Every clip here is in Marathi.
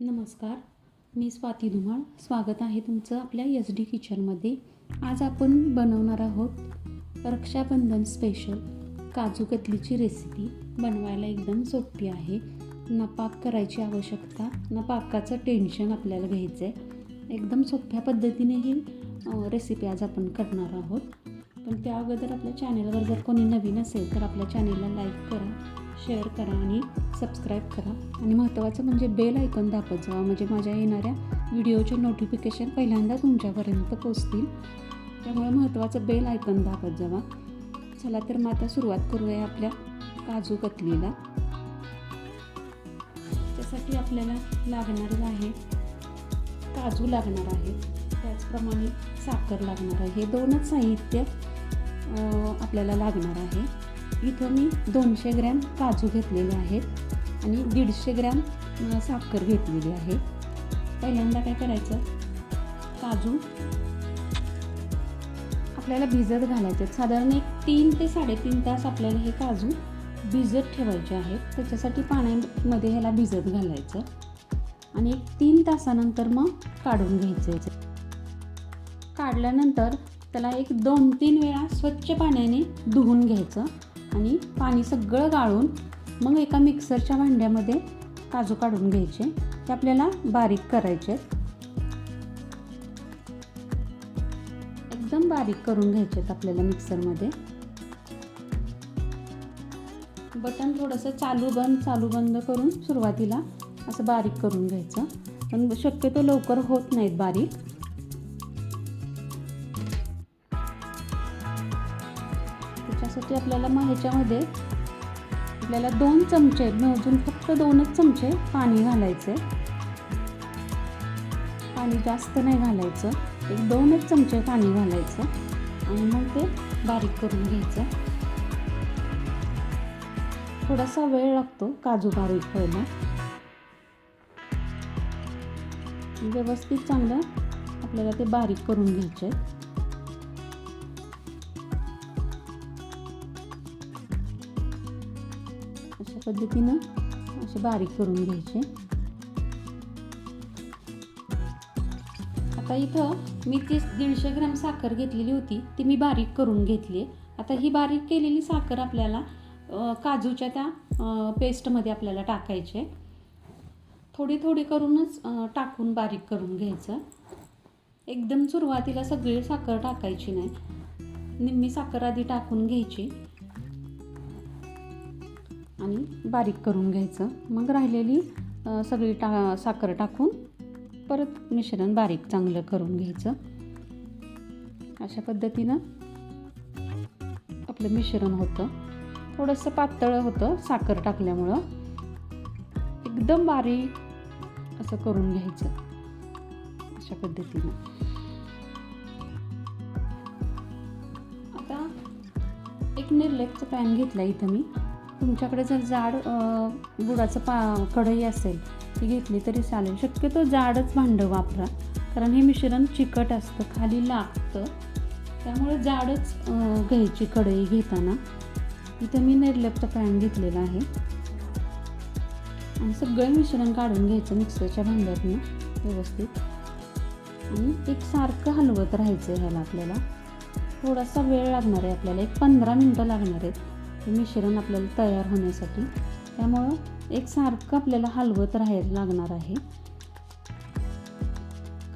नमस्कार मी स्वाती धुमाळ. स्वागत आहे तुमचं आपल्या एस डी किचनमध्ये आज आपण बनवणार आहोत रक्षाबंधन स्पेशल काजू कतलीची रेसिपी बनवायला एकदम सोपी आहे. न पाक करायची आवश्यकता न पाकाचं टेन्शन आपल्याला घ्यायचं आहे एकदम सोप्या पद्धतीने ही रेसिपी आज आपण करणार आहोत. पण त्या अगोदर आपल्या चॅनेलवर जर कोणी नवीन असेल तर आपल्या चॅनेलला लाईक करा. शेअर करा आणि सबस्क्राईब करा. आणि महत्त्वाचं म्हणजे बेल ऐकून दाखवत जावा म्हणजे माझ्या येणाऱ्या व्हिडिओचे नोटिफिकेशन पहिल्यांदा तुमच्यापर्यंत पोचतील त्यामुळे महत्त्वाचं बेल ऐकून दाखवत जावा. चला तर मग आता सुरुवात करूया आपल्या काजू कतलीला. त्यासाठी आपल्याला लागणार आहे काजू लागणार आहे. त्याचप्रमाणे साखर लागणार आहे. हे दोनच साहित्य आपल्याला लागणार आहे. इथं मी दोनशे ग्रॅम काजू घेतलेले आहेत आणि दीडशे ग्रॅम साखर घेतलेली आहे. पहिल्यांदा काय करायचं? काजू आपल्याला भिजत घालायचे आहेत. साधारण एक तीन ते साडेतीन तास आपल्याला हे काजू भिजत ठेवायचे आहेत. त्याच्यासाठी पाण्यामध्ये ह्याला भिजत घालायचं. आणि एक तीन तासानंतर मग काढून घ्यायचं काढल्यानंतर त्याला एक दोन तीन वेळा स्वच्छ पाण्याने धुवून घ्यायचं. आणि पाणी सगळं गाळून मग एका मिक्सरच्या भांड्यामध्ये काजू काढून घ्यायचे. ते आपल्याला बारीक करायचे आहेत. एकदम बारीक करून घ्यायचे आहेत आपल्याला मिक्सरमध्ये. बटन थोडंसं चालू बंद चालू बंद करून सुरुवातीला असं बारीक करून घ्यायचं. पण शक्यतो लवकर होत नाहीत बारीक. त्याच्यासाठी आपल्याला मग ह्याच्यामध्ये आपल्याला दोन चमचे मोजून फक्त दोनच चमचे पाणी घालायचे पाणी जास्त नाही घालायचं. एक दोनच चमचे पाणी घालायचं. आणि मग ते बारीक करून घ्यायचं. थोडासा वेळ लागतो काजू बारीक व्हायला. व्यवस्थित चांगलं आपल्याला ते बारीक करून घ्यायचे अशा पद्धतीनं असे बारीक करून घ्यायचे. आता इथं मी तीस दीडशे ग्रॅम साखर घेतलेली होती ती मी बारीक करून घेतली. आता ही बारीक केलेली साखर आपल्याला काजूच्या त्या पेस्टमध्ये आपल्याला टाकायचे. थोडी थोडी करूनच टाकून बारीक करून घ्यायचं. एकदम सुरुवातीला सगळी साखर टाकायची नाही. निम्मी साखर आधी टाकून घ्यायची. आणि बारीक करून घ्यायचं. मग राहिलेली सगळी टा साखर टाकून परत मिश्रण बारीक चांगलं करून घ्यायचं. अशा पद्धतीनं आपलं मिश्रण होतं. थोडंसं पातळ होतं साखर टाकल्यामुळं. एकदम बारीक असं करून घ्यायचं. अशा पद्धतीनं. आता एक निर्लेपचं पॅन घेतला इथं मी. तुमच्याकडे जर जाड गुडाचं बुडाचं पा कढई असेल ती घेतली तरी चालेल. शक्यतो जाडच भांडं वापरा कारण हे मिश्रण चिकट असतं खाली लागतं. त्यामुळे जाडच घ्यायची कढई घेताना. इथं मी निर्लप्त पॅन घेतलेलं आहे. आणि सगळं मिश्रण काढून घ्यायचं मिक्सरच्या भांड्यातनं व्यवस्थित. आणि एक सारखं हलवत राहायचं आहे ह्याला आपल्याला. थोडासा वेळ लागणार आहे आपल्याला एक पंधरा मिनटं लागणार आहेत. मिश्रण आपल्याला तयार होण्यासाठी. त्यामुळं एक सारखं आपल्याला हलवत राहायला लागणार आहे.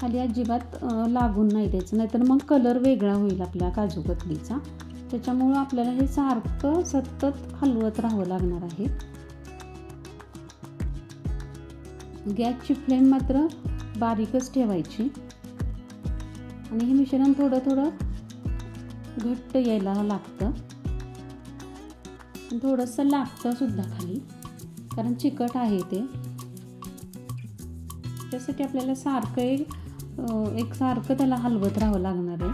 खाली अजिबात लागून नाही द्यायचं. नाहीतर मग कलर वेगळा होईल आपल्या काजू कतलीचा. त्याच्यामुळं आपल्याला हे सारखं सतत हलवत राहावं लागणार आहे. गॅसची फ्लेम मात्र बारीकच ठेवायची. आणि हे मिश्रण थोडं थोडं घट्ट यायला लागतं. थोडंसं लागतं सुद्धा खाली. कारण चिकट आहे ते. त्यासाठी आपल्याला सारखं एक एक सारखं त्याला हलवत राहावं लागणार आहे.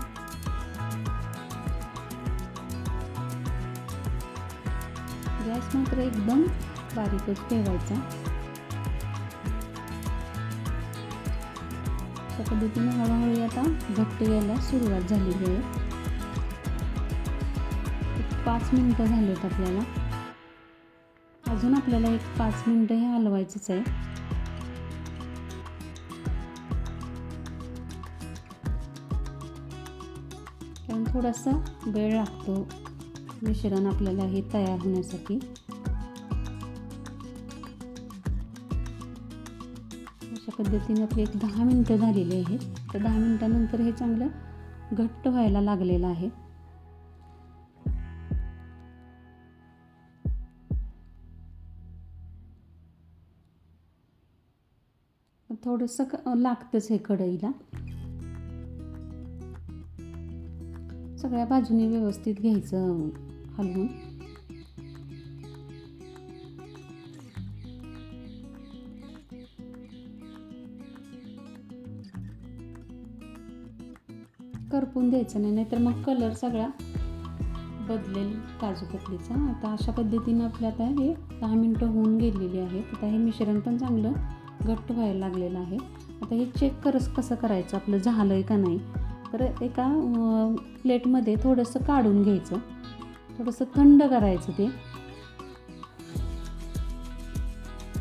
गॅस मात्र एकदम बारीकच ठेवायचा. अशा पद्धतीने हळूहळू आता घट्ट यायला सुरुवात झालेली आहे. पाच मिनटं झालेत आपल्याला. अजून आपल्याला एक पाच मिनटं हे हलवायचंच आहे. कारण थोडासा वेळ लागतो मिश्रण आपल्याला हे तयार होण्यासाठी. अशा पद्धतीने आपली एक दहा मिनटं झालेली आहेत. तर दहा मिनटानंतर हे चांगलं घट्ट व्हायला लागलेलं आहे. थोडंसं क- लागतंच हे कढईला. सगळ्या बाजूने व्यवस्थित घ्यायचं हलवून. करपून द्यायचं नाही नाहीतर मग कलर सगळा बदलेल काजू कतलीचा. आता अशा पद्धतीनं आपल्या आता हे दहा मिनटं होऊन गेलेली आहेत. आता हे मिश्रण पण चांगलं घट्ट व्हायला लागलेलं आहे. आता हे चेक करस कसं करायचं? आपलं झालं आहे का नाही? तर एका प्लेटमध्ये थोडंसं काढून घ्यायचं. थोडंसं थंड करायचं ते.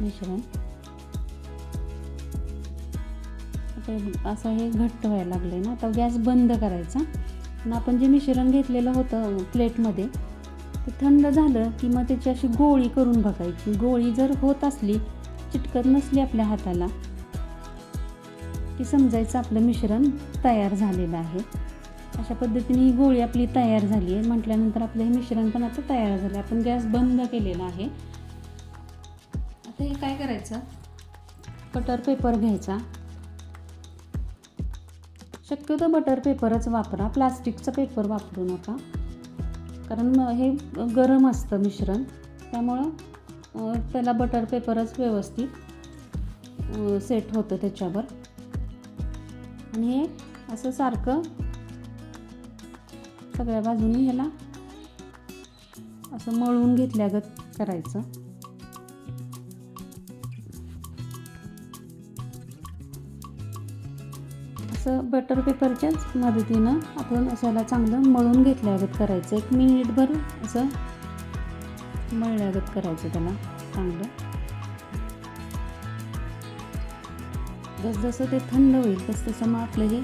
मिश्रण. आता असं हे घट्ट व्हायला लागलं आहे ना. आता गॅस बंद करायचा. आणि आपण जे मिश्रण घेतलेलं होतं प्लेटमध्ये ते थंड झालं की मग त्याची अशी गोळी करून बघायची. गोळी जर होत असली चिटकत नसली आपल्या हाताला. की समजायचं आपलं मिश्रण तयार झालेलं आहे. अशा पद्धतीने ही गोळी आपली तयार झाली आहे. म्हटल्यानंतर आपलं हे मिश्रण पण आता तयार झालं आपण गॅस बंद केलेला आहे. आता हे काय करायचं? बटर पेपर घ्यायचा. शक्यतो बटर पेपरच वापरा. प्लास्टिकचा पेपर वापरू नका. कारण हे गरम असतं मिश्रण. त्यामुळं त्याला बटर पेपरच व्यवस्थित सेट होतं त्याच्यावर. आणि हे असं सारखं सगळ्या बाजूनी ह्याला असं मळून घेतल्यागत करायचं. असं बटर पेपरच्याच मदतीनं आपण असाला चांगलं मळून घेतल्यागत करायचं. एक मिनिटभर असं मळल्यागत करायचं त्याला चांगलं. जसजसं ते थंड होईल तसतसं मग आपलं हे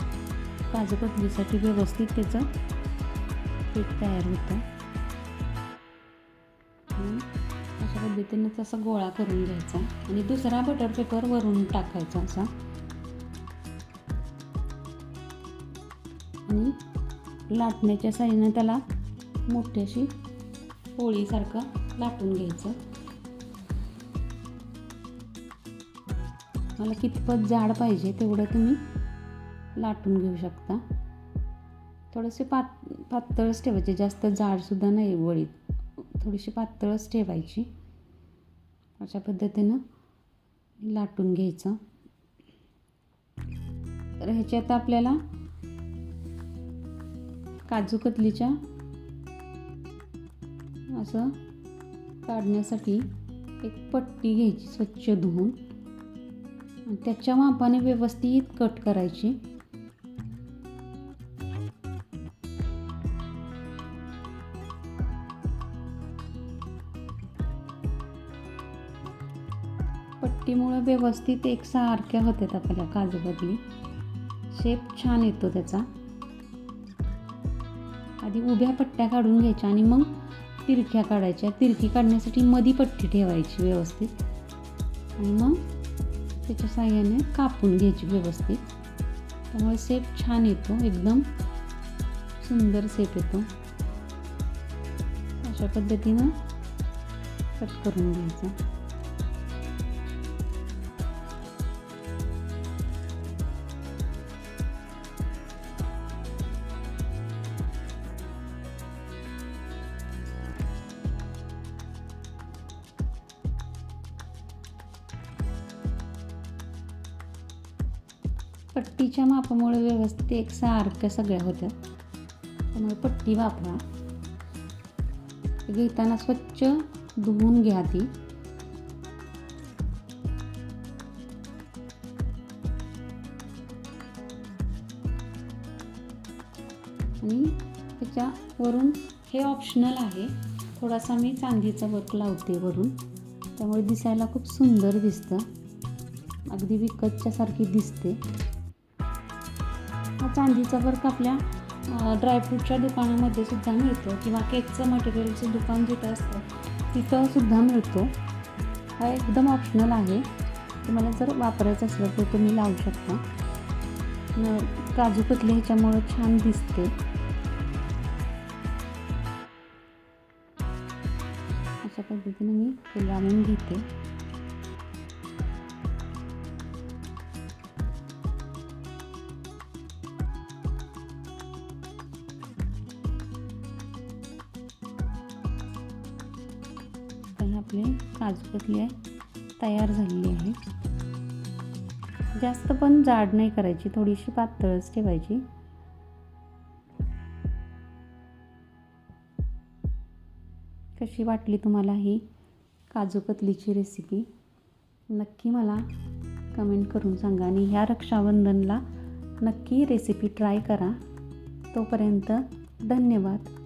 काजू कतलीसाठी व्यवस्थित त्याचं पीठ तयार होतं. अशा पद्धतीनं तसा गोळा करून घ्यायचा. आणि दुसरा बटर पेपर वरून टाकायचा असा. आणि लाटण्याच्या साईनं त्याला मोठी अशी पोळीसारखं लाटून घ्यायचं. मला कितपत जाड पाहिजे तेवढं तुम्ही लाटून घेऊ शकता. थोडेसे पात पातळच ठेवायचे जास्त जाडसुद्धा नाही वळीत. थोडीशी पातळच ठेवायची. अशा पद्धतीनं लाटून घ्यायचं. तर ह्याच्यात आपल्याला काजू कतलीच्या असं काढण्यासाठी एक पट्टी घ्यायची स्वच्छ धुवून. त्याच्या मापाने व्यवस्थित कट करायची. पट्टीमुळं व्यवस्थित एकसारख्या होतात आपल्या काजू बदली शेप छान येतो त्याचा. आधी उभ्या पट्ट्या काढून घ्यायच्या आणि मग तिरक्या काढायच्या तिरकी काढण्यासाठी मधी पट्टी ठेवायची व्यवस्थित. आणि मग त्याच्या साह्याने कापून घ्यायची व्यवस्थित. त्यामुळे सेप छान येतो एकदम सुंदर सेप येतो. अशा पद्धतीनं कट करून घ्यायचं. पट्टीच्या मापामुळे व्यवस्थित एक सारख्या सगळ्या होत्या त्यामुळे पट्टी वापरा. घेताना स्वच्छ धुवून घ्या ती. आणि त्याच्यावरून हे ऑप्शनल आहे. थोडासा मी चांदीचा वर्क लावते वरून. त्यामुळे दिसायला खूप सुंदर दिसतं. अगदी विकतच्यासारखी दिसते. चांदीचा वर्क आपल्या ड्रायफ्रूटच्या दुकानामध्ये सुद्धा मिळतो किंवा केकचं मटेरियलचं दुकान जिथं असतं तिथं सुद्धा मिळतो. हा एकदम ऑप्शनल आहे. तुम्हाला जर वापरायचं असलं तर तुम्ही लावू शकता. काजू कतली ह्याच्यामुळं छान दिसते. अशा पद्धतीने मी ते लावून घेते. आपले काजू कतली आहे तयार झालेली आहे. जास्त पण जाड नाही करायची थोडीशी पातळच ठेवायची. कशी वाटली तुम्हाला ही काजू कतलीची रेसिपी नक्की मला कमेंट करून सांगा आणि ह्या रक्षाबंधनला नक्की रेसिपी ट्राय करा. तोपर्यंत धन्यवाद.